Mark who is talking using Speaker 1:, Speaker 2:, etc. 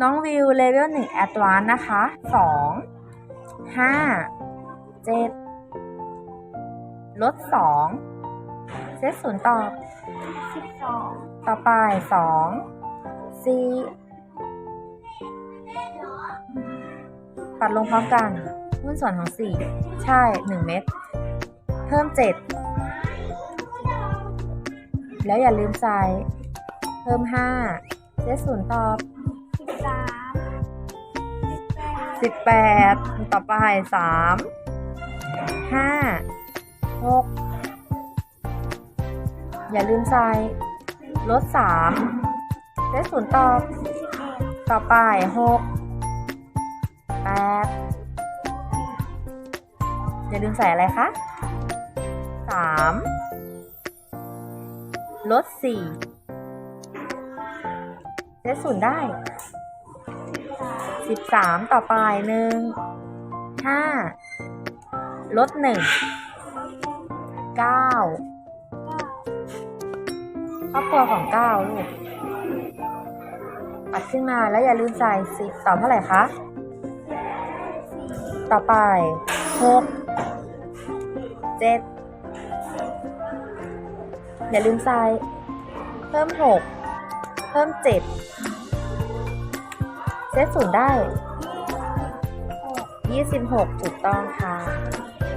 Speaker 1: น้องวิวเลเวลหนึ่งแอดวานนะคะสองห้าเจ็ดลดสองเซตศูนย์ตอบ
Speaker 2: สิบสอง
Speaker 1: ต่อไปสองสี่ปัดลงพร้อมกัน หุ้นส่วนของสี่ใช่หนึ่งเม็ด เพิ่มเจ็ดแล้วอย่าลืมใส่เพิ่มห้าเซตศูนย์ตอบ
Speaker 2: สิบ สิบแปด
Speaker 1: ต่อไปสามห้าหกอย่าลืมใส่ลดสามเลขศูนย์ตอบ
Speaker 2: สิบเอ็ด
Speaker 1: ต่อไปหกแปดอย่าลืมใส่อะไรคะสามลดสี่เลขศูนย์ได้ สิบสามต่อไปหนึ่งห้าลดหนึ่งเก้าครอบครัวของเก้าลูก ปัดขึ้นมาแล้วอย่าลืมใส่สิบตอบเท่าไหร่คะ ต่อไปหกเจ็ดอย่าลืมใส่เพิ่มหกเพิ่มเจ็ด เซตศูนย์ได้ 26 ถูกต้องค่ะ